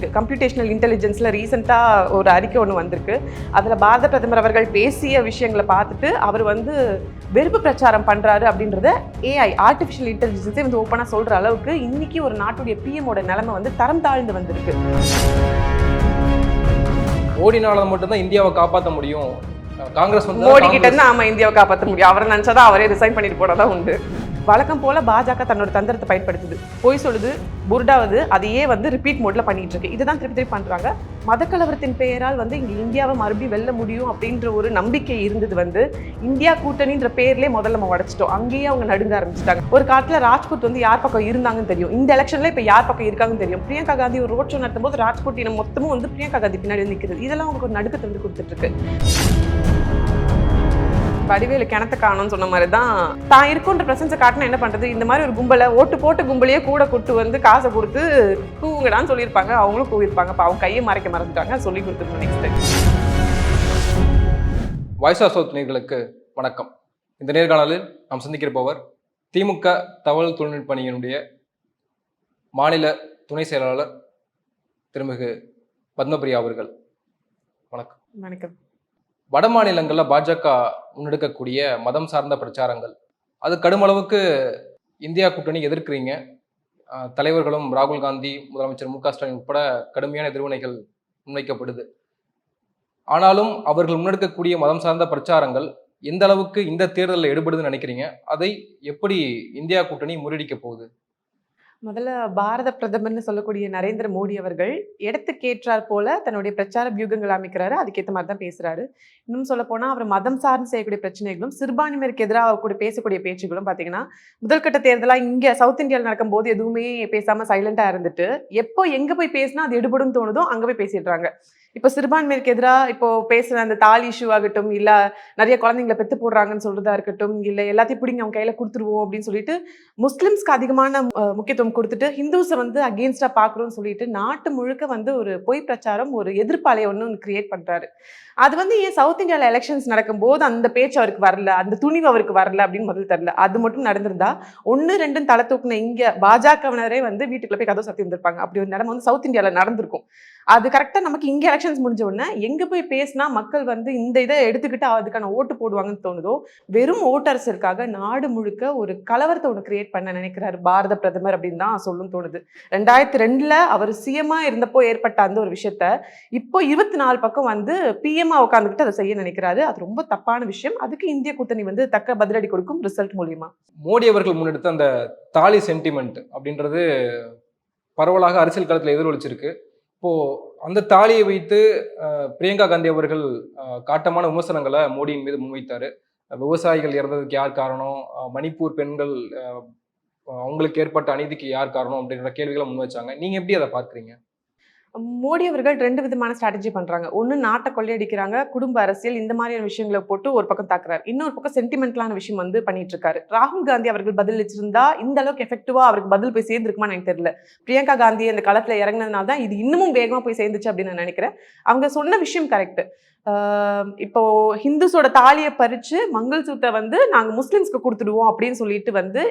Computational இன்டெலிஜென்ஸில் ரீசெண்டாக ஒரு அறிக்கை ஒன்று வந்திருக்கு. அதில் பாரத பிரதமர் அவர்கள் பேசிய விஷயங்களை பார்த்துட்டு அவர் வந்து வெறுப்பு பிரச்சாரம் பண்ணுறாரு அப்படின்றத ஏஐ ஆர்டிஃபிஷியல் இன்டெலிஜென்ஸே வந்து ஓப்பனாக சொல்கிற அளவுக்கு இன்னைக்கு ஒரு நாட்டுடைய பிஎமோட நிலைமை வந்து தரம் தாழ்ந்து வந்திருக்கு. மோடினால மட்டும்தான் இந்தியாவை காப்பாற்ற முடியும். காங்கிரஸ் மோடி கிட்ட இருந்து ஆமா இந்தியாவை காப்பாற்ற முடியும். அவரை நினைச்சாதான் அவரே ரிசைன் பண்ணிட்டு போனதான் உண்டு. வழக்கம் போல பாஜக தன்னோட தந்திரத்தை பயன்படுத்துது. பொய் சொல்லுது புருடாவது அதையே வந்து ரிப்பீட் மோட்ல பண்ணிட்டு இருக்கு. இதுதான் திருப்பி திருப்பி பண்றாங்க. மதக்கலவரத்தின் பெயரால் வந்து இங்க இந்தியாவை மறுபடியும் வெல்ல முடியும் அப்படின்ற ஒரு நம்பிக்கை இருந்தது வந்து இந்தியா கூட்டணின்ற பேர்லயே முதல்ல நம்ம உடச்சிட்டோம். அங்கேயே அவங்க நடுங்க ஆரம்பிச்சிட்டாங்க. ஒரு காலத்துல ராஜ்புத் வந்து யார் பக்கம் இருந்தாங்கன்னு தெரியும். இந்த எலெக்ஷன்ல இப்ப யார் பக்கம் இருக்காங்கன்னு தெரியும். பிரியங்கா காந்தி ஒரு ரோட் ஷோ நடத்தும் போது ராஜ்கோட் இனம் மொத்தமும் வந்து பிரியங்கா காந்தி பின்னாடி வந்து நிற்கிறது இதெல்லாம் அவங்களுக்கு ஒரு நடுக்கத்தை வந்து கொடுத்துட்டு இருக்கு. வடிவேலு கிணத்த காணும்னு சொன்ன மாதிரி தான் தான் இருக்குன்ற பிரசன்ஸை காட்டினா என்ன பண்றது? இந்த மாதிரி ஒரு கும்பலை ஓட்டு போட்டு கும்பலையே கூட கூட்டு வந்து காசை கொடுத்து கூவுங்கடான்னு சொல்லியிருப்பாங்க. அவங்களும் கூவிருப்பாங்க அப்ப அவங்க கையை மறைக்க மறந்துட்டாங்க. சொல்லி கொடுத்துருக்கோம் நெக்ஸ்ட் வாய்ஸ் ஆஃப் சவுத் நேர்களுக்கு வணக்கம். இந்த நேர்காணலில் நாம் சந்திக்கிருப்பவர் திமுக தகவல் தொழில்நுட்ப அணியினுடைய மாநில துணை செயலாளர் திருமிகு பத்மபிரியா அவர்கள். வணக்கம். வணக்கம். வட மாநிலங்களில் பாஜக முன்னெடுக்கக்கூடிய மதம் சார்ந்த பிரச்சாரங்கள். அது கடுமளவுக்கு இந்தியா கூட்டணி எதிர்க்கிறீங்க. தலைவர்களும் ராகுல் காந்தி முதலமைச்சர் மு க ஸ்டாலின் உட்பட கடுமையான எதிர்வினைகள் முன்வைக்கப்படுது. ஆனாலும் அவர்கள் முன்னெடுக்கக்கூடிய மதம் சார்ந்த பிரச்சாரங்கள் எந்த அளவுக்கு இந்த தேர்தலில் எடுபடுதுன்னு நினைக்கிறீங்க? அதை எப்படி இந்தியா கூட்டணி முறியடிக்க போகுது? முதல்ல பாரத பிரதமர்னு சொல்லக்கூடிய நரேந்திர மோடி அவர்கள் இடத்துக்கேற்றார் போல தன்னுடைய பிரச்சார வியூகங்கள் அமைக்கிறாரு. அதுக்கேற்ற மாதிரி தான் பேசுறாரு. இன்னும் சொல்ல போனா அவர் மதம் சார்ந்து செய்யக்கூடிய பிரச்சனைகளும் சிறுபான்மையினருக்கு எதிராக கூட பேசக்கூடிய பேச்சுகளும் பாத்தீங்கன்னா முதல்கட்ட தேர்தலா இங்க சவுத் இந்தியாவில் நடக்கும்போது எதுவுமே பேசாம சைலண்டா இருந்துட்டு எப்போ எங்க போய் பேசினா அது எடுபடும் தோணுதோ அங்க போய் பேசிடுறாங்க. இப்போ சிறுபான்மையிற்கு எதிராக இப்போ பேசுகிற அந்த தாலி இஷ்யூ ஆகட்டும் இல்லை நிறைய குழந்தைங்களை பெற்று போடுறாங்கன்னு சொல்றதா இருக்கட்டும் இல்லை எல்லாத்தையும் பிடிங்க அவங்க கையில் கொடுத்துருவோம் அப்படின்னு சொல்லிட்டு முஸ்லிம்ஸ்க்கு அதிகமான முக்கியத்துவம் கொடுத்துட்டு ஹிந்துஸை வந்து அகேன்ஸ்டா பார்க்குறோம்னு சொல்லிட்டு நாட்டு முழுக்க வந்து ஒரு பொய் பிரச்சாரம் ஒரு எதிர்ப்பாலையை ஒன்று கிரியேட் பண்றாரு. அது வந்து ஏன் சவுத் இந்தியாவில் எலெக்ஷன்ஸ் நடக்கும்போது அந்த பேச்சு அவருக்கு வரல அந்த துணிவு அவருக்கு வரல அப்படின்னு முதல் தெரில அது மட்டும் நடந்திருந்தா ஒன்று ரெண்டும் தலை தூக்குன இங்கே பாஜகவினரே வந்து வீட்டுக்குள்ள போய் கதவு சத்தி இருந்திருப்பாங்க. அப்படி ஒரு நிலைமை வந்து சவுத் இந்தியாவில் நடந்திருக்கும். அது கரெக்டாக நமக்கு இங்கே எலெக்ஷன்ஸ் முடிஞ்ச உடனே எங்கே போய் பேசினா மக்கள் வந்து இந்த இதை எடுத்துக்கிட்டு அதுக்கான ஓட்டு போடுவாங்கன்னு தோணுதோ வெறும் ஓட்டரசருக்காக நாடு முழுக்க ஒரு கலவரத்தை ஒன்று கிரியேட் பண்ண நினைக்கிறாரு பாரத பிரதமர் அப்படின்னு தான் சொல்லும் தோணுது. ரெண்டாயிரத்தி ரெண்டில் அவர் சிஎமாக இருந்தப்போ ஏற்பட்ட அந்த ஒரு விஷயத்த இப்போ இருபத்தி நாலு பக்கம் வந்து பிஎம்ஆ உட்காந்துக்கிட்டு அதை செய்ய நினைக்கிறாரு. அது ரொம்ப தப்பான விஷயம். அதுக்கு இந்திய கூட்டணி வந்து தக்க பதிலடி கொடுக்கும் ரிசல்ட் மூலியமா. மோடி அவர்கள் முன்னெடுத்த அந்த தாலி சென்டிமெண்ட் அப்படின்றது பரவலாக அரசியல் களத்தில் எதிரொலிச்சிருக்கு. இப்போ அந்த தாலியை வைத்து பிரியங்கா காந்தி அவர்கள் காட்டமான விமர்சனங்களை மோடியின் மீது முன்வைத்தாரு. விவசாயிகள் இறந்ததுக்கு யார் காரணம்? மணிப்பூர் பெண்கள் அவங்களுக்கு ஏற்பட்ட அநீதிக்கு யார் காரணம்? அப்படின்ற கேள்விகளை முன்வைச்சாங்க. நீங்க எப்படி அதை பார்க்குறீங்க? மோடி அவர்கள் ரெண்டு விதமான ஸ்ட்ராட்டஜி பண்றாங்க. ஒன்று நாட்டை கொள்ளையடிக்கிறாங்க குடும்ப அரசியல் இந்த மாதிரியான விஷயங்களை போட்டு ஒரு பக்கம் தாக்குறாரு. இன்னொரு பக்கம் சென்டிமெண்டலான விஷயம் வந்து பண்ணிட்டு இருக்காரு ராகுல் காந்தி அவர்கள் பதிலளிச்சிருந்தா இந்த அளவுக்கு எஃபெக்டிவா அவருக்கு பதில் போய் சேர்ந்துருக்குமான்னு எனக்கு தெரியல. பிரியங்கா காந்தி அந்த களத்துல இறங்கினதுனால தான் இது இன்னமும் வேகமா போய் சேர்ந்துச்சு அப்படின்னு நான் நினைக்கிறேன். அவங்க சொன்ன விஷயம் கரெக்ட் இப்போ ஹிந்துஸோட தாலியை பறிச்சு மங்கள் சூத்தை வந்து நாங்கள் முஸ்லிம்ஸ்க்கு கொடுத்துடுவோம் அப்படின்னு சொல்லிட்டு வந்து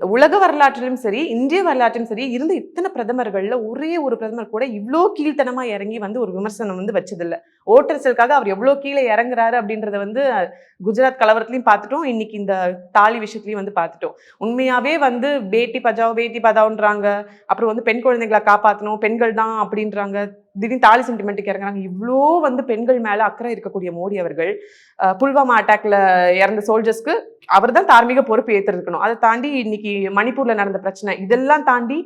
உலக வரலாற்றிலும் சரி இந்திய வரலாற்றிலும் சரி இருந்த இத்தனை பிரதமர்களில் ஒரே ஒரு பிரதமர் கூட இவ்வளோ கீழ்த்தனமாக இறங்கி வந்து ஒரு விமர்சனம் வந்து வச்சதில்ல. ஓட்டரசலுக்காக அவர் எவ்வளோ கீழே இறங்குறாரு அப்படின்றத வந்து குஜராத் கலவரத்துலையும் பார்த்துட்டோம். இன்னைக்கு இந்த தாலி விஷயத்துலையும் வந்து பார்த்துட்டோம். உண்மையாகவே வந்து பேட்டி பஜாவோ பேட்டி பதாவுன்றாங்க அப்புறம் வந்து பெண் குழந்தைகளை காப்பாற்றணும் பெண்கள் தான் அப்படின்றாங்க. திடீர்னு தாலி சென்டிமெண்ட்டுக்கு இறங்குறாங்க. இவ்வளோ வந்து பெண்கள் மேலே அக்கறை இருக்கக்கூடிய மோடி அவர்கள் புல்வாமா அட்டாக்ல இறந்த சோல்ஜர்ஸ்க்கு அவர் தான் தார்மீக பொறுப்பு ஏற்றிருக்கணும் அதை தாண்டி இன்னைக்கு மணிப்பூர்ல நடந்த பிரச்சனை இதெல்லாம் தாண்டி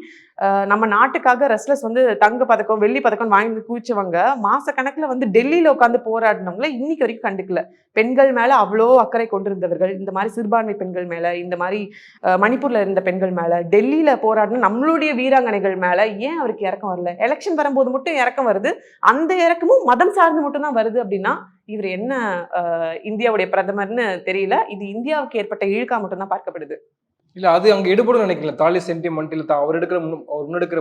நம்ம நாட்டுக்காக ரெஸ்லர்ஸ் வந்து தங்க பதக்கம் வெள்ளி பதக்கம் வாங்கி குவிச்சவங்க மாச வந்து டெல்லியில உட்காந்து போராடினவங்கள இன்னைக்கு வரைக்கும் கண்டுக்கல. பெண்கள் மேல அவ்வளோ அக்கறை கொண்டிருந்தவர்கள் இந்த மாதிரி சிறுபான்மை பெண்கள் மேல இந்த மாதிரி மணிப்பூரில் மணிப்பூர்ல இருந்த பெண்கள் மேல டெல்லியில போராடின நம்மளுடைய வீராங்கனைகள் மேல ஏன் அவருக்கு இறக்கம் வரல? எலெக்ஷன் வரும்போது மட்டும் இறக்கம் வருது அந்த இறக்கமும் மதம் சார்ந்து மட்டும் தான் வருது அப்படின்னா இவர் என்ன இந்தியாவுடைய பிரதமர்னு தெரியல இது இந்தியாவுக்கு ஏற்பட்ட இழுக்கா மட்டும்தான் பார்க்கப்படுது. இல்ல அது அங்க எடுபடும் நினைக்கல. தாலி சென்டிமெண்ட் இல்ல அவர் எடுக்கிற அவர் முன்னெடுக்கிற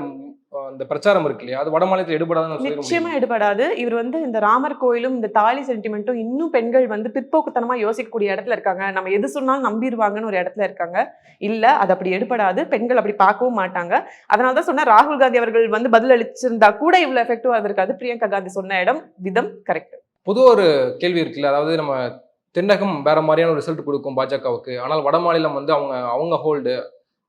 அந்த பிரச்சாரம் இருக்கு இல்லையா? அது வட மாநிலத்தில் எடுபடாதுன்னு நிச்சயமா எடுபடாது. இவர் வந்து இந்த ராமர் கோயிலும் இந்த தாலி சென்டிமெண்ட்டும் இன்னும் பெண்கள் வந்து பிற்போக்குத்தனமா யோசிக்கக்கூடிய இடத்துல இருக்காங்க. நம்ம எது சொன்னாலும் நம்பிடுவாங்கன்னு ஒரு இடத்துல இருக்காங்க. இல்ல அது அப்படி எடுபடாது. பெண்கள் அப்படி பார்க்கவும் மாட்டாங்க. அதனால தான் சொன்னா ராகுல் காந்தி அவர்கள் வந்து பதில் அளிச்சிருந்தா கூட இவ்வளவு எஃபெக்டிவா இருந்திருக்காது. பிரியங்கா காந்தி சொன்ன இடம் விதம் கரெக்ட் பொதுவா ஒரு கேள்வி இருக்குல்ல அதாவது நம்ம தென்னகம் வேற மாதிரியான ரிசல்ட் கொடுக்கும் பாஜகவுக்கு. ஆனால் வட மாநிலம் வந்து அவங்க அவங்க ஹோல்டு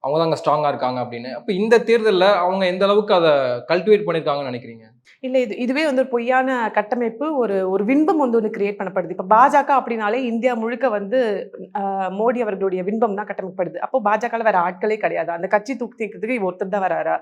அவங்க தான் அங்கே ஸ்ட்ராங்கா இருக்காங்க அப்படின்னு. அப்போ இந்த தேர்தலில் அவங்க எந்த அளவுக்கு அதை கல்டிவேட் பண்ணியிருக்காங்கன்னு நினைக்கிறீங்க? இல்ல இது இதுவே வந்து ஒரு பொய்யான கட்டமைப்பு ஒரு ஒரு விண்பம் வந்து ஒன்று கிரியேட் பண்ணப்படுது. இப்ப பாஜக அப்படின்னாலே இந்தியா முழுக்க வந்து மோடி அவர்களுடைய விண்பம் தான் கட்டமைக்கப்படுது. அப்போ பாஜக வேற ஆட்களே கிடையாது. அந்த கட்சி தூக்கி தீக்கிறதுக்கு ஒருத்தர் தான் வராரா?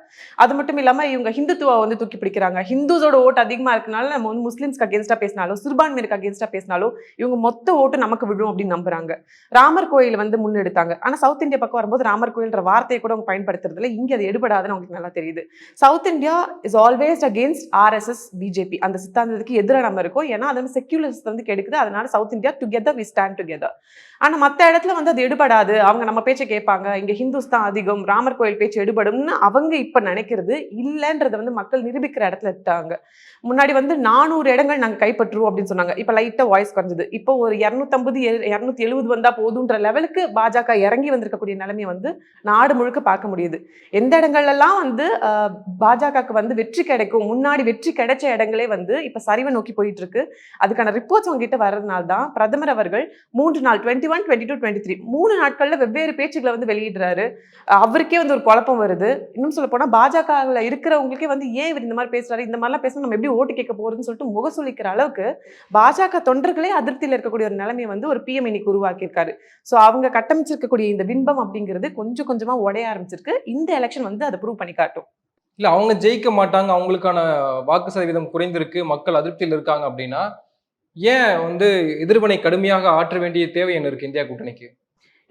அது மட்டும் இல்லாம இவங்க ஹிந்துத்துவா வந்து தூக்கி பிடிக்கிறாங்க. ஹிந்துஸோட ஓட்டு அதிகமா இருக்கனால நம்ம வந்து முஸ்லிம்ஸ்க்கு அகேன்ஸ்டா பேசினாலோ சிறுபான்மையினருக்கு அகேன்ஸ்டா பேசினாலும் இவங்க மொத்த ஓட்டு நமக்கு விழும் அப்படின்னு நம்புறாங்க. ராமர் கோயில் வந்து முன்னெடுத்தாங்க. ஆனா சவுத் இந்தியா பக்கம் வரும்போது ராமர் கோயில்ன்ற வார்த்தையை கூட அவங்க பயன்படுத்துறதுல இங்க அது எடுபடாதுன்னு அவங்களுக்கு நல்லா தெரியுது. South India is always against RSS BJP அந்த சித்தாந்தத்துக்கு எதிராக நம்ம இருக்கோம். ஏன்னா அது வந்து செக்யூலர்ஸ் வந்து கெடுக்குது அதனால South India together we stand together ஆனா மத்த இடத்துல வந்து அது எடுபடாது. அவங்க நம்ம பேச்சை கேட்பாங்க. இங்க ஹிந்துஸ் தான் அதிகம் ராமர் கோயில் பேச்சு எடுபடும்னு அவங்க இப்ப நினைக்கிறது இல்லைன்றதை வந்து மக்கள் நிரூபிக்கிற இடத்துல இருக்காங்க. முன்னாடி வந்து நானூறு இடங்கள் நாங்கள் கைப்பற்றுவோம் அப்படின்னு சொன்னாங்க. இப்ப லைட்டா வாய்ஸ் குறைஞ்சது. இப்போ ஒரு இரநூத்தம்பது இரநூத்தி எழுபது வந்தா போதுன்ற லெவலுக்கு பாஜக இறங்கி வந்திருக்கக்கூடிய நிலைமையை வந்து நாடு முழுக்க பார்க்க முடியுது. எந்த இடங்கள்லாம் வந்து பாஜகவுக்கு வந்து வெற்றி கிடைக்கும் முன்னாடி வெற்றி கிடைச்ச இடங்களே வந்து இப்போ சரிவை நோக்கி போயிட்டு இருக்கு. அதுக்கான ரிப்போர்ட்ஸ் உங்ககிட்ட வர்றதுனால தான் பிரதமர் அவர்கள் மூன்று நாள் twenty one twenty two twenty three மூணு நாட்களில் வெவ்வேறு பேச்சுக்களை வந்து வெளியிடுறாரு. அவருக்கே வந்து ஒரு குழப்பம் வருது. இன்னும் சொல்ல போனால் பாஜகவில் இருக்கிறவங்களுக்கே வந்து ஏன் இவர் இந்த மாதிரி பேசுறாரு? இந்த மாதிரிலாம் பேசணும் நம்ம எப்படி ஓட்டு கேட்க போறதுன்னு சொல்லிட்டு முகசொலிக்கிற அளவுக்கு பாஜக தொண்டர்களே அதிருப்தியில் இருக்கக்கூடிய ஒரு நிலைமையை வந்து ஒரு பிஎம் இன்னைக்கு உருவாக்கியிருக்காரு. ஸோ அவங்க கட்டமைச்சிருக்கக்கூடிய இந்த பின்பம் அப்படிங்கிறது கொஞ்சம் கொஞ்சமாக உடைய ஆரம்பிச்சிருக்கு. இந்த எலெக்ஷன் வந்து அதை ப்ரூவ் பண்ணி காட்டும். இல்லை அவங்க ஜெயிக்க மாட்டாங்க. அவங்களுக்கான வாக்கு சதவீதம் குறைந்திருக்கு. மக்கள் அதிருப்தியில் இருக்காங்க அப்படின்னா ஏன் வந்து எதிர்வினை கடுமையாக ஆற்ற வேண்டிய தேவை என்ன இருக்கு இந்தியா கூட்டணிக்கு?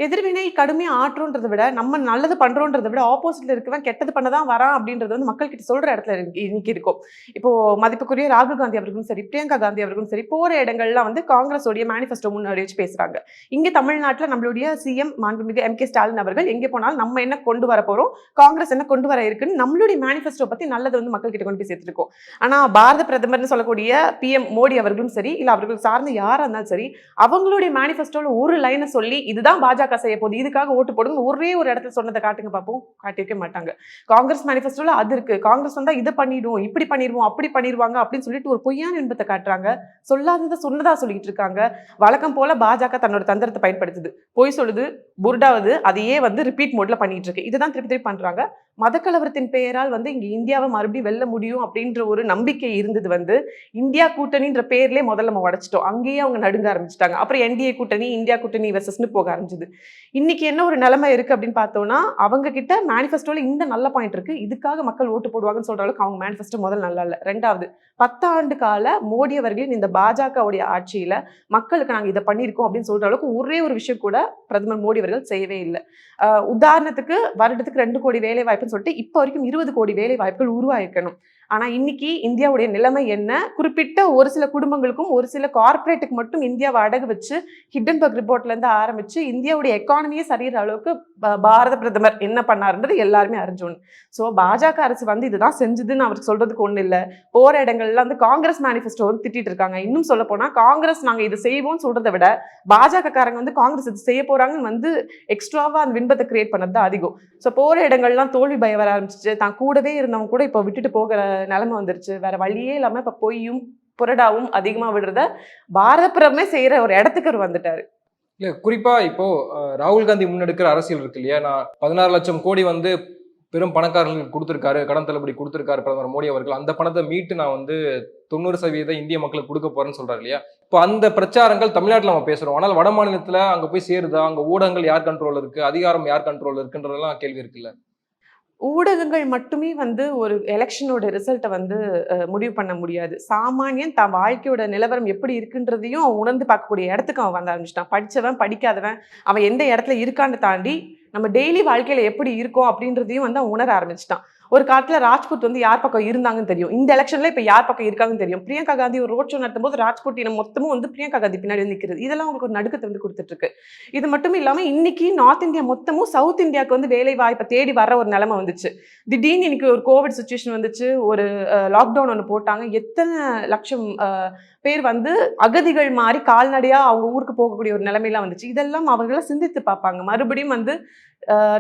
எதிர்வினை கடுமையாக ஆற்றுன்றதை விட நம்ம நல்லது பண்ணுறோன்றதை விட ஆப்போசிட்ல இருக்கவன் கெட்டது பண்ணதான் வரான் அப்படின்றது வந்து மக்கள் கிட்ட சொல்ற இடத்துல இன்னைக்கு இருக்கும். இப்போ மதிப்புக்குரிய ராகுல் காந்தி அவர்களும் சரி பிரியங்கா காந்தி அவர்களும் சரி போற இடங்கள்லாம் வந்து காங்கிரஸோடைய மேனிஃபெஸ்டோ முன்னாடி வச்சு பேசுறாங்க. இங்க தமிழ்நாட்டுல நம்மளுடைய சிஎம் மாண்புமிகு எம் கே ஸ்டாலின் அவர்கள் எங்கே போனாலும் நம்ம என்ன கொண்டு வர போகிறோம் காங்கிரஸ் என்ன கொண்டு வர இருக்குன்னு நம்மளுடைய மேனிஃபெஸ்டோ பத்தி நல்லது வந்து மக்கள் கிட்ட கொண்டு போய் சேர்த்துருக்கோம். ஆனா பாரத பிரதமர்னு சொல்லக்கூடிய பிஎம் மோடி அவர்களும் சரி இல்ல அவர்கள் சார்ந்த யாரா இருந்தாலும் சரி அவங்களுடைய மேனிஃபெஸ்டோவில் ஒரு லைனை சொல்லி இதுதான் பாஜக செய்ய போகுது. இதுக்காக ஓட்டு போடுங்க ஒரே ஒரு இடத்துல சொன்னதை காட்டுங்க பார்ப்போம் காட்டியிருக்க மாட்டாங்க. காங்கிரஸ் மேனிஃபெஸ்டோல அது இருக்கு. காங்கிரஸ் வந்தா இதை பண்ணிடுவோம் இப்படி பண்ணிடுவோம் அப்படி பண்ணிடுவாங்க அப்படின்னு சொல்லிட்டு ஒரு பொய்யான இன்பத்தை காட்டுறாங்க. சொல்லாததை சொன்னதா சொல்லிட்டு இருக்காங்க. வழக்கம் போல பாஜக தன்னோட தந்திரத்தை பயன்படுத்துது. பொய் சொல்லுது புருடாவது அதையே வந்து ரிப்பீட் மோட்ல பண்ணிட்டு இருக்கு. இதுதான் திருப்பி திருப்பி பண்றாங்க. மதக்கலவரத்தின் பெயரால் வந்து இங்கே இந்தியாவை மறுபடியும் வெல்ல முடியும் அப்படின்ற ஒரு நம்பிக்கை இருந்தது வந்து இந்தியா கூட்டணின்ற பேர்லேயே முதல்ல நம்ம உடைச்சிட்டோம். அங்கேயே அவங்க நடுங்க ஆரம்பிச்சிட்டாங்க. அப்புறம் என்டிஏ கூட்டணி இந்தியா கூட்டணி வெர்சஸ்னு போக ஆரம்பிச்சது. இன்னைக்கு என்ன ஒரு நிலைமை இருக்கு அப்படின்னு பார்த்தோம்னா அவங்க கிட்ட மேனிஃபெஸ்டோவில் இந்த நல்ல பாயிண்ட் இருக்கு. இதுக்காக மக்கள் ஓட்டு போடுவாங்கன்னு சொல்கிற அளவுக்கு அவங்க மேனிஃபெஸ்டோ முதல் நல்லா இல்லை. ரெண்டாவது பத்தாண்டு கால மோடி அவர்களின் இந்த பாஜகவுடைய ஆட்சியில மக்களுக்கு நாங்கள் இதை பண்ணியிருக்கோம் அப்படின்னு சொல்ற அளவுக்கு ஒரே ஒரு விஷயம் கூட பிரதமர் மோடி அவர்கள் செய்யவே இல்லை. உதாரணத்துக்கு வருடத்துக்கு ரெண்டு கோடி வேலை வாய்ப்புன்னு சொல்லிட்டு இப்போ வரைக்கும் இருபது கோடி வேலை வாய்ப்புகள் உருவாயிருக்கணும். ஆனால் இன்னைக்கு இந்தியாவுடைய நிலைமை என்ன? குறிப்பிட்ட ஒரு சில குடும்பங்களுக்கும் ஒரு சில கார்ப்பரேட்டுக்கு மட்டும் இந்தியாவை அடகு வச்சு ஹிட்டன்பர்க் ரிப்போர்ட்லேருந்து ஆரம்பித்து இந்தியாவுடைய எக்கானமியே சரியிற அளவுக்கு பாரத பிரதமர் என்ன பண்ணாருன்றது எல்லாருமே அறிஞ்சோன்னு ஸோ பாஜக அரசு வந்து இதுதான் செஞ்சுதுன்னு அவருக்கு சொல்கிறதுக்கு ஒன்றும் இல்லை. போகிற இடங்கள்ல வந்து காங்கிரஸ் மேனிஃபெஸ்டோ வந்து திட்டிட்டு இருக்காங்க. இன்னும் சொல்ல போனால் காங்கிரஸ் நாங்கள் இது செய்வோம்னு சொல்கிறத விட பாஜக காரங்க வந்து காங்கிரஸ் இது செய்ய போகிறாங்கன்னு வந்து எக்ஸ்ட்ராவாக அந்த விண்பத்தை கிரியேட் பண்ணது தான் அதிகம். ஸோ போகிற இடங்கள்லாம் தோல்வி பயம் வர ஆரம்பிச்சிச்சு. தான் கூடவே இருந்தவங்க கூட இப்போ விட்டுட்டு போகிற நிலைமை வந்துருச்சு. வேற வழியே இல்லாம இப்ப பொய்யும் புரடாவும் அதிகமா விடுறத பாரத செய்கிற செய்யற ஒரு இடத்துக்கு அவர் வந்துட்டாரு. இல்ல குறிப்பா இப்போ ராகுல் காந்தி முன்னெடுக்கிற அரசியல் இருக்கு இல்லையா? நான் பதினாறு லட்சம் கோடி வந்து பெரும் பணக்காரர்களுக்கு கொடுத்துருக்காரு கடன் தள்ளுபடி கொடுத்துருக்காரு பிரதமர் மோடி அவர்கள். அந்த பணத்தை மீட்டு நான் வந்து தொண்ணூறு சதவீத இந்திய மக்களுக்கு கொடுக்க போறேன்னு சொல்றாரு இல்லையா? இப்போ அந்த பிரச்சாரங்கள் தமிழ்நாட்டில் நம்ம பேசுறோம். ஆனால் வட மாநிலத்தில் அங்கே போய் சேருதா? அங்கே ஊடகங்கள் யார் கண்ட்ரோல் இருக்கு? அதிகாரம் யார் கண்ட்ரோல் இருக்குன்றதெல்லாம் கேள்வி இருக்குல்ல. ஊடகங்கள் மட்டுமே வந்து ஒரு எலெக்ஷனோட ரிசல்ட்டை வந்து முடிவு பண்ண முடியாது. சாமானியன் தான் வாழ்க்கையோட நிலவரம் எப்படி இருக்குன்றதையும் அவன் உணர்ந்து பார்க்கக்கூடிய இடத்துக்கு அவன் வந்து ஆரம்பிச்சிட்டான். படித்தவன் படிக்காதவன் அவன் எந்த இடத்துல இருக்கான்னு தாண்டி நம்ம டெய்லி வாழ்க்கையில் எப்படி இருக்கோம் அப்படின்றதையும் வந்து அவன் உணர ஆரம்பிச்சிட்டான். ஒரு காலத்தில் ராஜ்புத் வந்து யார் பக்கம் இருந்தாங்கன்னு தெரியும். இந்த எலெக்ஷன்ல இப்போ யார் பக்கம் இருக்காங்கன்னு தெரியும். பிரியங்கா காந்தி ஒரு ரோட் ஷோ நடத்தும் போது ராஜ்புட் இனம் மொத்தமும் வந்து பிரியங்கா காந்தி பின்னாடி வந்து இதெல்லாம் உங்களுக்கு ஒரு நடுக்கத்தை வந்து கொடுத்துட்டு இருக்கு இது மட்டும் இல்லாமல் இன்னைக்கு நார்த் இந்தியா மொத்தமும் சவுத் இந்தியாவுக்கு வந்து வேலை வாய்ப்பை தேடி வர ஒரு நிலைமை வந்துச்சு. திடீர்னு இன்னைக்கு ஒரு கோவிட் சுச்சுவேஷன் வந்துச்சு. ஒரு லாக்டவுன் ஒன்று போட்டாங்க. எத்தனை லட்சம் பேர் வந்து அகதிகள் மாதிரி கால்நடையாக அவங்க ஊருக்கு போகக்கூடிய ஒரு நிலைமையெல்லாம் வந்துச்சு. இதெல்லாம் அவங்கள சிந்தித்து பார்ப்பாங்க. மறுபடியும் வந்து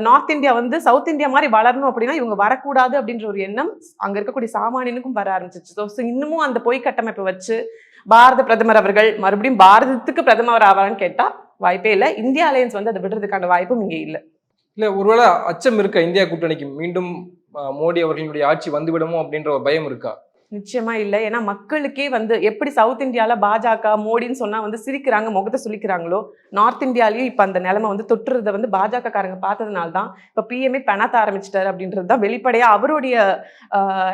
நார்த் இந்தியா வந்து சவுத் இந்தியா மாதிரி வளரணும் அப்படின்னா இவங்க வரக்கூடாது அப்படின்ற ஒரு எண்ணம் அங்கே இருக்கக்கூடிய சாமானியனுக்கும் வர ஆரம்பிச்சிச்சு. ஸோ இன்னமும் அந்த பொய் கட்டமைப்பை வச்சு பாரத பிரதமர் அவர்கள் மறுபடியும் பாரதத்துக்கு பிரதமர் ஆவாரான்னு கேட்டால் வாய்ப்பே இல்லை. இந்தியா அலையன்ஸ் வந்து அதை விடுறதுக்கான வாய்ப்பும் இங்கே இல்லை. இல்லை ஒருவேளை அச்சம் இருக்கா இந்தியா கூட்டணிக்கு? மீண்டும் மோடி அவர்களுடைய ஆட்சி வந்துவிடுமோ அப்படின்ற ஒரு பயம் இருக்கா? நிச்சயமா இல்லை. ஏன்னா மக்களுக்கே வந்து எப்படி சவுத் இந்தியாவில் பாஜக மோடின்னு சொன்னா வந்து சிரிக்கிறாங்க முகத்தை சுளிக்கிறாங்களோ நார்த் இந்தியாலையும் இப்போ அந்த நிலைமை வந்து தொற்றுறத வந்து பாஜக காரங்க பார்த்ததுனால தான் இப்போ பிஎம்ஏ பெணாத்த ஆரம்பிச்சிட்டாரு அப்படின்றது தான் வெளிப்படையாக அவருடைய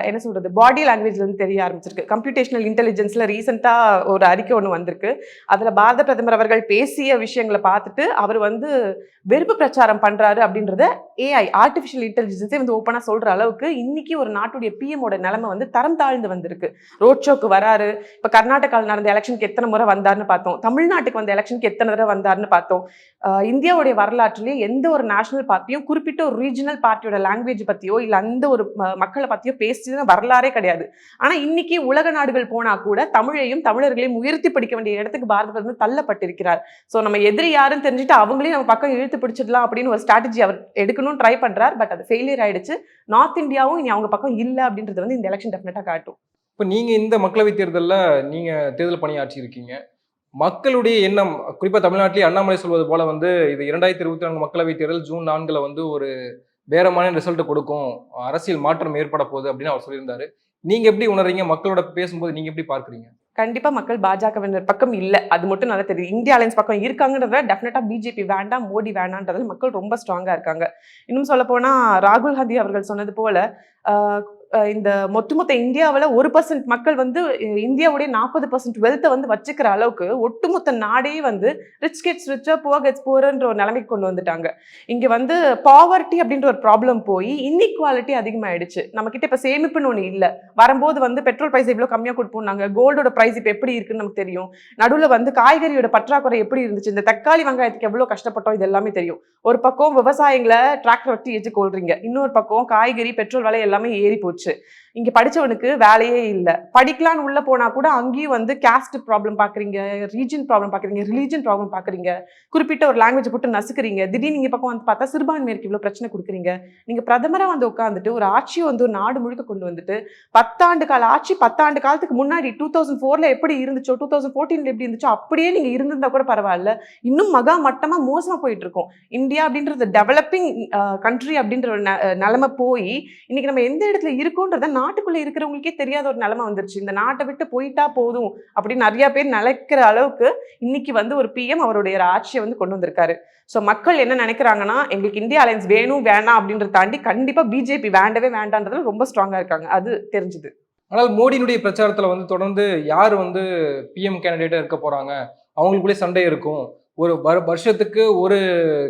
என்ன சொல்றது பாடி லாங்குவேஜ்ல இருந்து தெரிய ஆரம்பிச்சிருக்கு. கம்ப்யூட்டேஷனல் இன்டெலிஜென்ஸ்ல ரீசெண்டாக ஒரு அறிக்கை ஒன்று வந்திருக்கு. அதில் பாரத பிரதமர் அவர்கள் பேசிய விஷயங்களை பார்த்துட்டு அவர் வந்து வெறுப்பு பிரச்சாரம் பண்றாரு அப்படின்றத ஏஐ ஆர்டிஃபிஷியல் இன்டெலிஜென்ஸே வந்து ஓப்பனாக சொல்ற அளவுக்கு இன்னைக்கு ஒரு நாட்டுடைய பிஎமோட நிலைமை வந்து தரம் தாழ்ந்து வந்திருக்கு. ரோட் ஷோக்கு வராரு. இப்ப கர்நாடகாவில் நடந்த எலெக்ஷனுக்கு எத்தனை முறை வந்தார்னு பார்த்தோம். தமிழ்நாட்டுக்கு வந்த எலெக்ஷனுக்கு எத்தனை தடவை வந்தாருன்னு பார்த்தோம். ஆஹ் இந்தியாவுடைய வரலாற்றிலேயே எந்த ஒரு நேஷனல் பார்ட்டியும் குறிப்பிட்ட ஒரு ரீஜனல் பார்ட்டியோட லாங்குவேஜ் பத்தியோ இல்ல அந்த ஒரு மக்களை பத்தியோ பேசின வரலாறே கிடையாது. ஆனா இன்னைக்கு உலக நாடுகள் போனா கூட தமிழையும் தமிழர்களையும் உயர்த்தி பிடிக்க வேண்டிய இடத்துக்கு பாரத பிரதமர் தள்ளப்பட்டிருக்கிறார். சோ நம்ம எதிரி யாருன்னு தெரிஞ்சுட்டு அவங்களையும் நம்ம பக்கம் இழுத்து பிடிச்சிடலாம் அப்படின்னு ஒரு ஸ்ட்ராட்டஜி அவர் எடுக்கணும்னு ட்ரை பண்ணுறார் பட் அது ஃபெயிலியர் ஆயிடுச்சு. நார்த் இந்தியாவும் இனி அவங்க பக்கம் இல்லை அப்படின்றது வந்து இந்த எலெக்ஷன் டெஃபினட்டாக காட்டும். இப்போ நீங்கள் இந்த மக்களவைத் தேர்தலில் நீங்கள் தேர்தல் பணியாற்றி இருக்கீங்க மக்களுடைய எண்ணம் குறிப்பா தமிழ்நாட்டிலே அண்ணாமலை சொல்வது போல வந்து இது இரண்டாயிரத்தி இருபத்தி நான்கு மக்களவைத் தேர்தல் ஜூன் நான்கில் வந்து ஒரு வேறமான ரிசல்ட் கொடுக்கும் அரசியல் மாற்றம் ஏற்பட போகுது அப்படின்னு அவர் சொல்லியிருந்தாரு. நீங்க எப்படி உணர்றீங்க? மக்களோட பேசும்போது நீங்க எப்படி பார்க்குறீங்க? கண்டிப்பா மக்கள் பாஜகவினர் பக்கம் இல்ல. அது மட்டும் நல்லா தெரியுது. இந்தியா அலைன்ஸ் பக்கம் இருக்காங்கன்றத டெஃபினட்டா பிஜேபி வேண்டாம் மோடி வேண்டான்றதுல மக்கள் ரொம்ப ஸ்ட்ராங்கா இருக்காங்க. இன்னும் சொல்ல போனா ராகுல் காந்தி அவர்கள் சொன்னது போல இந்த மொத்த இந்த இந்தியாவில் ஒரு பர்சன்ட் மக்கள் வந்து இந்தியாவுடைய நாற்பது பர்சன்ட் வெல்த்தை வந்து வச்சுக்கிற அளவுக்கு ஒட்டுமொத்த நாடே வந்து rich gets richer poor gets புவர்ன்ற ஒரு நிலைமைக்கு கொண்டு வந்துட்டாங்க. இங்கே வந்து பாவர்ட்டி அப்படின்ற ஒரு ப்ராப்ளம் போய் இன்இக்வாலிட்டி அதிகமாகிடுச்சு நம்ம கிட்ட இப்போ சேமிப்புன்னு ஒன்று இல்லை. வரும்போது வந்து பெட்ரோல் ப்ரைஸ் இவ்வளோ கம்மியாக கொடுப்போம் நாங்கள் கோல்டோட ப்ரைஸ் இப்போ எப்படி இருக்குன்னு நமக்கு தெரியும். நடுவில் வந்து காய்கறியோட பற்றாக்குறை எப்படி இருந்துச்சு? இந்த தக்காளி வெங்காயத்துக்கு எவ்வளோ கஷ்டப்பட்டோம்? இது எல்லாமே தெரியும். ஒரு பக்கம் விவசாயங்களை டிராக்டர் வச்சு ஏற்றுக்கொள்றீங்க இன்னொரு பக்கம் காய்கறி பெட்ரோல் விலை எல்லாமே ஏறி போச்சு போச்சு. இங்க படிச்சவனுக்கு வேலையே இல்லை. படிக்கலான்னு உள்ள போனா கூட அங்கேயும் வந்து கேஸ்ட் ப்ராப்ளம் பாக்குறீங்க ரீஜன் ப்ராப்ளம் பாக்குறீங்க ரிலீஜன் ப்ராப்ளம் பாக்குறீங்க. குறிப்பிட்ட ஒரு லாங்குவேஜ் போட்டு நசுக்கிறீங்க. திடீர்னு நீங்க பக்கம் வந்து பார்த்தா சிறுபான்மையருக்கு இவ்வளவு பிரச்சனை கொடுக்குறீங்க. நீங்க பிரதமரா வந்து உட்காந்துட்டு ஒரு ஆட்சியை வந்து ஒரு நாடு முழுக்க கொண்டு வந்துட்டு பத்தாண்டு கால ஆட்சி பத்தாண்டு காலத்துக்கு முன்னாடி டூ தௌசண்ட் ஃபோர்ல எப்படி இருந்துச்சோ டூ தௌசண்ட் ஃபோர்டீன்ல எப்படி இருந்துச்சோ அப்படியே நீங்க இருந்திருந்தா கூட பரவாயில்ல. இன்னும் மகா மட்டமா மோசமா போயிட்டு இருக்கோம். இந்தியா அப்படின்றது டெவலப்பிங் கண்ட்ரி அப்படின்ற ஒரு நிலைமை போய் இன்னைக்கு நம்ம எந்த இடத்துல இருக்குன்றத நாட்டுக்குள்ளே இருக்கிறவங்களுக்கே தெரியாத ஒரு நிலமை வந்துருச்சு. இந்த நாட்டை விட்டு போயிட்டா போதும் அப்படின்னு நிறைய பேர் நினைக்கிற அளவுக்கு இன்னைக்கு வந்து ஒரு பிஎம் அவருடைய ஒரு ஆட்சியை வந்து கொண்டு வந்திருக்காரு. ஸோ மக்கள் என்ன நினைக்கிறாங்கன்னா எங்களுக்கு இந்தியா அலையன்ஸ் வேணும் வேணாம் அப்படின்றத தாண்டி கண்டிப்பாக பிஜேபி வேண்டவே வேண்டான்றதுல ரொம்ப ஸ்ட்ராங்காக இருக்காங்க. அது தெரிஞ்சுது. ஆனால் மோடியினுடைய பிரச்சாரத்தில் வந்து தொடர்ந்து யார் வந்து பிஎம் கேண்டிடேட்டாக இருக்க போகிறாங்க அவங்களுக்குள்ளே சண்டை இருக்கும். ஒரு வரு- வருஷத்துக்கு ஒரு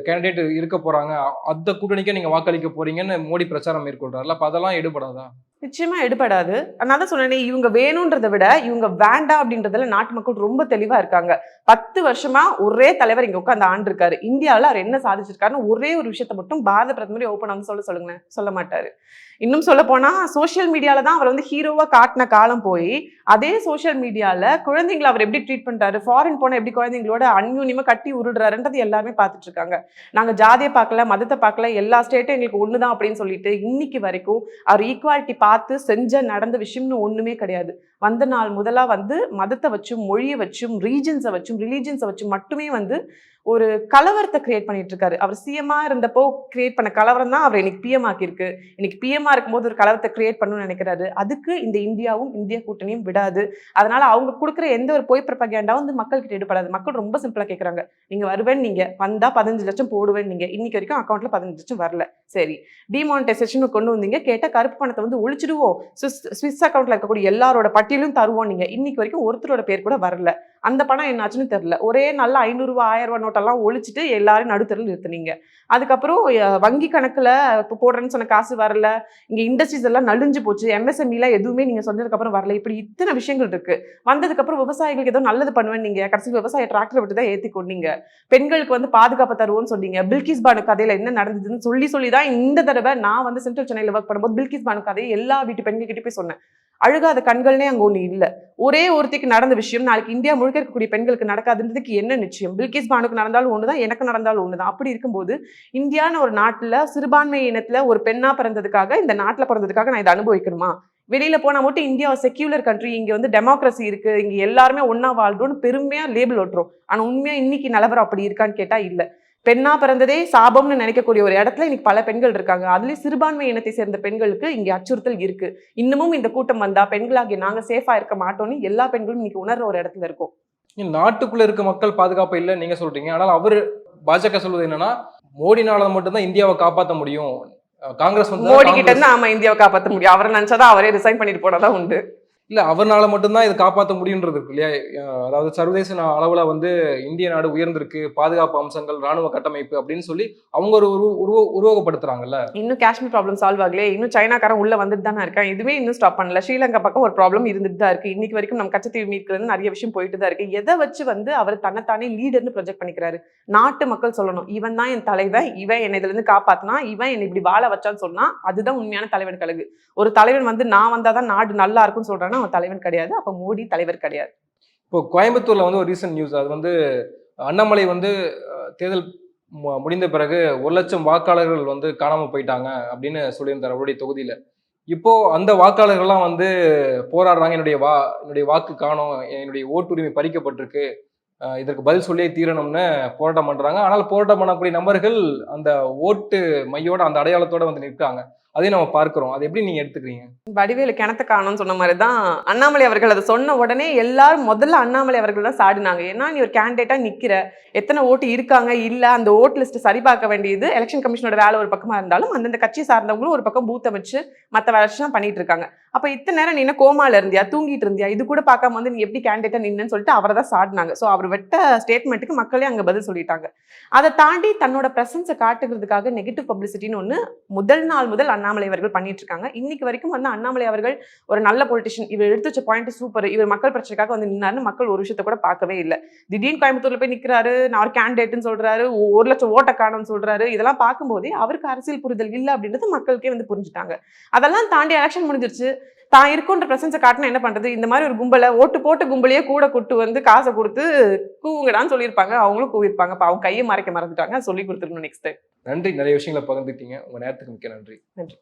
கேண்டிடேட் இருக்க போறாங்க. அந்த கூட்டணிக்கே நீங்க வாக்களிக்க போறீங்கன்னு மோடி பிரச்சாரம் மேற்கொள்றாருல. அப்ப அதெல்லாம் எடுபடாதா? நிச்சயமா எடுபடாது. அதனால தான் சொன்னேன் இவங்க வேணுன்றதை விட இவங்க வேண்டாம் அப்படின்றதுல நாட்டு மக்கள் ரொம்ப தெளிவா இருக்காங்க. பத்து வருஷமா ஒரே தலைவர் இங்க உட்காந்து ஆண்டு இருக்காரு இந்தியாவில் அவர் என்ன சாதிச்சிருக்காருன்னு ஒரே ஒரு விஷயத்த மட்டும் பாரத பிரதமரை ஓப்பன் வந்து சொல்ல சொல்லுங்களேன். சொல்ல மாட்டாரு. இன்னும் சொல்ல போனா சோஷியல் மீடியால தான் அவர் வந்து ஹீரோவா காட்டின காலம் போய் அதே சோஷியல் மீடியால குழந்தைங்களை அவர் எப்படி ட்ரீட் பண்றாரு ஃபாரின் போன எப்படி குழந்தைங்களோட அந்யூன்யமா கட்டி உருடுறாருன்றது எல்லாருமே பார்த்துட்டு இருக்காங்க. நாங்க ஜாதியை பார்க்கல மதத்தை பார்க்கல எல்லா ஸ்டேட்டும் எங்களுக்கு ஒண்ணுதான் அப்படின்னு சொல்லிட்டு இன்னைக்கு வரைக்கும் அவர் ஈக்குவாலிட்டி பார்த்து செஞ்ச நடந்த விஷயம்னு ஒண்ணுமே கிடையாது. வந்த நாள் முதலா வந்து மதத்தை வச்சும் மொழியை வச்சும் ரீஜன்ஸை வச்சும் ரிலீஜன்ஸை வச்சும் மட்டுமே வந்து ஒரு கலவரத்தை கிரியேட் பண்ணிட்டு இருக்காரு அவர் சிஎம்மா இருந்தப்போ கிரியேட் பண்ண கலவரம் தான் அவர் இன்னைக்கு பிஎம் ஆக்கியிருக்கு. இன்னைக்கு பிஎம்மா இருக்கும்போது ஒரு கலவரத்தை கிரியேட் பண்ணணும்னு நினைக்கிறாரு. அதுக்கு இந்த இந்தியாவும் இந்திய கூட்டணியும் விடாது. அதனால அவங்க கொடுக்குற எந்த ஒரு பொய் பிரபகேண்டாவும் வந்து மக்கள் கிட்ட ஈடுபடாது. மக்கள் ரொம்ப சிம்பிளா கேட்கறாங்க நீங்க வருவேன் நீங்க. வந்தா பதினஞ்சு லட்சம் போடுவேன் நீங்க. இன்னைக்கு வரைக்கும் அக்கௌண்ட்ல பதினஞ்சு லட்சம் வரல. சரி. டிமானிட்டைசேஷன் கொண்டு வந்தீங்க. கேட்டால் கருப்பு பணத்தை வந்து ஒழிச்சிடுவோம். சுவிஸ் சுவிஸ் அக்கௌண்ட்டில் இருக்கக்கூடிய எல்லாரோட பட்டியலும் தருவோம் நீங்கள் இன்னைக்கு வரைக்கும் ஒருத்தரோட பேர் கூட வரல. அந்த பணம் என்னாச்சுன்னு தெரியல. ஒரே நல்ல ஐநூறுரூவா ஆயிரரூவா நோட்டெல்லாம் ஒழிச்சிட்டு எல்லாரும் நடுத்தரில் நிறுத்துனீங்க. அதுக்கப்புறம் வங்கி கணக்கில் இப்போ போடுறேன்னு சொன்ன காசு வரல. இங்கே இண்டஸ்ட்ரீஸ் எல்லாம் நலிஞ்சு போச்சு. எம்எஸ்எம்இலாம் எதுவுமே நீங்கள் சொன்னதுக்கப்புறம் வரல. இப்படி இத்தனை விஷயங்கள் இருக்குது வந்ததுக்கப்புறம் விவசாயிகளுக்கு ஏதோ நல்லது பண்ணுவேன் நீங்கள் கடைசி விவசாய டிராக்டர் விட்டு தான் ஏற்றி கொண்டீங்க பெண்களுக்கு வந்து பாதுகாப்பு தருவோம்னு சொன்னீங்க. பில்கிஸ் பானு கதையில் என்ன நடந்ததுன்னு சொல்லி சொல்லி தான் இந்த தடவை நான் வந்து சென்ட்ரல் சென்னையில் ஒர்க் பண்ணும்போது பில்கிஸ் பானு கதையை எல்லா வீட்டு பெண்கள்கிட்ட போய் சொன்னேன். அழுகாத கண்கள்னே அங்கே ஒன்று இல்லை. ஒரே ஒருத்திக்கு நடந்த விஷயம் நாளைக்கு இந்தியா முழுக்க இருக்கக்கூடிய பெண்களுக்கு நடக்காதுன்றதுக்கு என்ன நிச்சயம்? பில்கிஸ் பானுக்கு நடந்தாலும் ஒண்ணுதான் எனக்கு நடந்தாலும் ஒண்ணுதான். அப்படி இருக்கும்போது இந்தியான்னு ஒரு நாட்டில் சிறுபான்மை இனத்தில் ஒரு பெண்ணாக பிறந்ததுக்காக இந்த நாட்டில் பிறந்ததுக்காக நான் இதை அனுபவிக்கணுமா? வெளியில் போனால் மட்டும் இந்தியா செக்யூலர் கண்ட்ரி இங்கே வந்து டெமோக்ரஸி இருக்குது இங்கே எல்லாருமே ஒன்றா வாழ்றோம்னு பெருமையாக லேபிள் ஓட்டுறோம். ஆனால் உண்மையாக இன்னைக்கு நிலவரம் அப்படி இருக்கான்னு கேட்டால் இல்லை. பெண்ணா பிறந்ததே சாபம்னு நினைக்கக்கூடிய ஒரு இடத்துல இன்னைக்கு பல பெண்கள் இருக்காங்க. அதுலயும் சிறுபான்மை இனத்தை சேர்ந்த பெண்களுக்கு இங்க அச்சுறுத்தல் இருக்கு. இன்னமும் இந்த கூட்டம் வந்தா பெண்களாகிய நாங்க சேஃபா இருக்க மாட்டோம்னு எல்லா பெண்களும் இன்னைக்கு உணர்ற ஒரு இடத்துல இருக்கோம். நாட்டுக்குள்ள இருக்க மக்கள் பாதுகாப்பு இல்லை நீங்க சொல்றீங்க. ஆனால் அவர் பாஜக சொல்வது என்னன்னா மோடினால மட்டும்தான் இந்தியாவை காப்பாற்ற முடியும். காங்கிரஸ் மோடி கிட்ட இருந்து ஆமா இந்தியாவை காப்பாத்த முடியும். அவரை நினைச்சாதான் அவரே ரிசைன் பண்ணிட்டு போனதான் உண்டு. இல்லை அவர்னால மட்டும்தான் இதை காப்பாற்ற முடியுன்றது இருக்கு இல்லையா? அதாவது சர்வதேச அளவில் வந்து இந்திய நாடு உயர்ந்திருக்கு பாதுகாப்பு அம்சங்கள் ராணுவ கட்டமைப்பு அப்படின்னு சொல்லி அவங்க ஒரு உருவ உருவ உருவகப்படுத்துறாங்கல்ல? இன்னும் காஷ்மீர் ப்ராப்ளம் சால்வ் ஆகலையே. இன்னும் சைனாக்காரன் உள்ள வந்துட்டு தானே இருக்கான். இதுவே இன்னும் ஸ்டாப் பண்ணல. ஸ்ரீலங்கா பக்கம் ஒரு ப்ராப்ளம் இருந்துட்டு தான் இருக்கு. இன்னைக்கு வரைக்கும் நம்ம கச்சத்தீவு மீட்கிறது நிறைய விஷயம் போயிட்டு தான் இருக்கு. எதை வச்சு வந்து அவர் தன்னைத்தானே லீடர்னு ப்ரொஜெக்ட் பண்ணிக்கிறாரு? நாட்டு மக்கள் சொல்லணும். இவன் தான் என் தலைவன். இவன் என்னை இதுல இருந்து காப்பாத்தினா இவன் என்னை இப்படி வாழ வச்சான்னு சொன்னா அதுதான் உண்மையான தலைவன் கழகு. ஒரு தலைவன் வந்து நான் வந்தாதான் நாடு நல்லா இருக்கும்னு சொல்றேன்னா அவன் தலைவன் கிடையாது அப்போ மோடி தலைவர் கிடையாது. இப்போ கோயம்புத்தூர்ல வந்து ஒரு ரீசன்ட் நியூஸ் அது வந்து அண்ணாமலை வந்து தேர்தல் மு- முடிந்த பிறகு ஒரு லட்சம் வாக்காளர்கள் வந்து காணாம போயிட்டாங்க அப்படின்னு சொல்லியிருந்தார் அவருடைய தொகுதியில. இப்போ அந்த வாக்காளர்கள்லாம் வந்து போராடுறாங்க என்னுடைய வா என்னுடைய வாக்கு காணோம் என்னுடைய ஓட்டுரிமை பறிக்கப்பட்டிருக்கு இதற்கு பதில் சொல்லியே தீரணும்னு போராட்டம் பண்றாங்க. ஆனால் போராட்டம் பண்ணக்கூடிய நபர்கள் அந்த ஓட்டு மையோட அந்த அடையாளத்தோட வந்து நிற்காங்க. அதையும் நம்ம பார்க்கிறோம். அதை எப்படி நீங்க எடுத்துக்கிறீங்க? வடிவேலு கிணத்த காணும்னு சொன்ன மாதிரி தான் அண்ணாமலை அவர்கள் அதை சொன்ன உடனே எல்லாரும் முதல்ல அண்ணாமலை அவர்கள் தான் சாடினாங்க. ஏன்னா நீ ஒரு கேண்டிடேட்டா நிக்கிற. எத்தனை ஓட்டு இருக்காங்க? இல்ல அந்த ஓட் லிஸ்ட் சரி பார்க்க வேண்டியது எலெக்ஷன் கமிஷனோட வேலை ஒரு பக்கமா இருந்தாலும் அந்தந்த கட்சி சார்ந்தவங்களும் ஒரு பக்கம் பூத்த வச்சு மற்ற வேலைலாம் பண்ணிட்டு இருக்காங்க. அப்போ இத்தனை நேரம் நீ என்ன கோமால இருந்தியா? தூங்கிட்டு இருந்தியா? இது கூட பார்க்காம வந்து நீ எப்படி கேண்டிடேட்டா நின்னு சொல்லிட்டு அவரை தான் சாடினாங்க. ஸோ அவர் வெட்ட ஸ்டேட்மெண்ட்டுக்கு மக்களே அங்கே பதில் சொல்லிட்டாங்க. அதை தாண்டி தன்னோட பிரசன்ஸை காட்டுகிறதுக்காக நெகட்டிவ் பப்ளிசிட்டின்னு ஒன்று முதல் நாள் முதல் அண்ணாமலை அவர்கள் பண்ணிட்டு இருக்காங்க. இன்னைக்கு வரைக்கும் வந்து அண்ணாமலை அவர்கள் ஒரு நல்ல பொலிட்டிஷியன் இவர் எடுத்து வச்ச பாயிண்ட் சூப்பர் இவர் மக்கள் பிரச்சனைக்காக வந்து நின்னாருன்னு மக்கள் ஒரு விஷயத்த கூட பார்க்கவே இல்லை. திடீர்னு கோயம்புத்தூர்ல போய் நிற்கிறாரு நான் ஒரு கேண்டிடேட்னு சொல்றாரு ஒரு லட்சம் ஓட்ட காணும்னு சொல்றாரு. இதெல்லாம் பார்க்கும்போதே அவருக்கு அரசியல் புரிதல் இல்லை அப்படின்றது மக்களுக்கே வந்து புரிஞ்சுட்டாங்க. அதெல்லாம் தாண்டி எலெக்ஷன் முடிஞ்சிருச்சு. தான் இருக்குன்ற பிரசன்ஸை காட்டினா என்ன பண்றது? இந்த மாதிரி ஒரு கும்பலை ஓட்டு போட்டு கும்பலையே கூட கூட்டு வந்து காசை கொடுத்து கூவுங்கடான்னு சொல்லியிருப்பாங்க. அவங்களும் கூவிருப்பாங்க அப்ப அவங்க கையை மறைக்க மறந்துட்டாங்க. சொல்லி கொடுத்துருக்கணும் நெக்ஸ்ட் நன்றி. நிறைய விஷயங்களை பகிர்ந்துட்டீங்க உங்க நேரத்துக்கு மிக்க நன்றி. நன்றி.